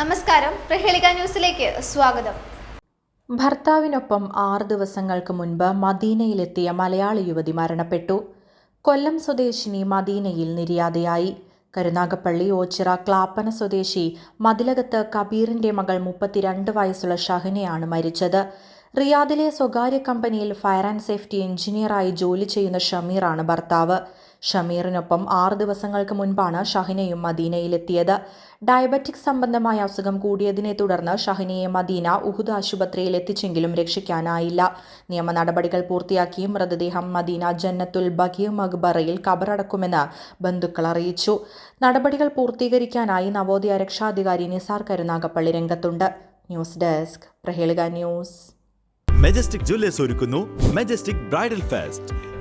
നമസ്കാരം. പ്രഹേളിക ന്യൂസിലേക്ക് സ്വാഗതം. ഭർത്താവിനൊപ്പം ആറ് ദിവസങ്ങൾക്ക് മുൻപ് മദീനയിലെത്തിയ മലയാളി യുവതി മരണപ്പെട്ടു. കൊല്ലം സ്വദേശിനി മദീനയിൽ നിര്യാതയായി. കരുനാഗപ്പള്ളി ഓച്ചിറ ക്ലാപ്പന സ്വദേശി മതിലകത്ത് കബീറിന്റെ മകൾ മുപ്പത്തിരണ്ട് വയസ്സുള്ള ഷഹനയാണ് മരിച്ചത്. റിയാദിലെ സ്വകാര്യ കമ്പനിയിൽ ഫയർ ആൻഡ് സേഫ്റ്റി എഞ്ചിനീയറായി ജോലി ചെയ്യുന്ന ഷമീറാണ് ഭർത്താവ്. ഷമീറിനൊപ്പം ആറ് ദിവസങ്ങൾക്ക് മുൻപാണ് ഷഹിനയും മദീനയിലെത്തിയത്. ഡയബറ്റിക് സംബന്ധമായ അസുഖം കൂടിയതിനെ തുടർന്ന് ഷഹിനയെ മദീന ഉഹുദ് ആശുപത്രിയിൽ എത്തിച്ചെങ്കിലും രക്ഷിക്കാനായില്ല. നിയമ നടപടികൾ പൂർത്തിയാക്കി മൃതദേഹം മദീന ജന്നത്തുൽ ബഖീർ മഖ്ബറയിൽ കബറടക്കുമെന്ന് ബന്ധുക്കൾ അറിയിച്ചു. നടപടികൾ പൂർത്തീകരിക്കാനായി നവോദയ രക്ഷാധികാരി നിസാർ കരുനാഗപ്പള്ളി രംഗത്തുണ്ട്. ന്യൂസ് ഡെസ്ക് പ്രഹേളിക ന്യൂസ്. മെജസ്റ്റിക് ജ്വല്ലേഴ്സ് ഒരുക്കുന്നു Majestic bridal fest.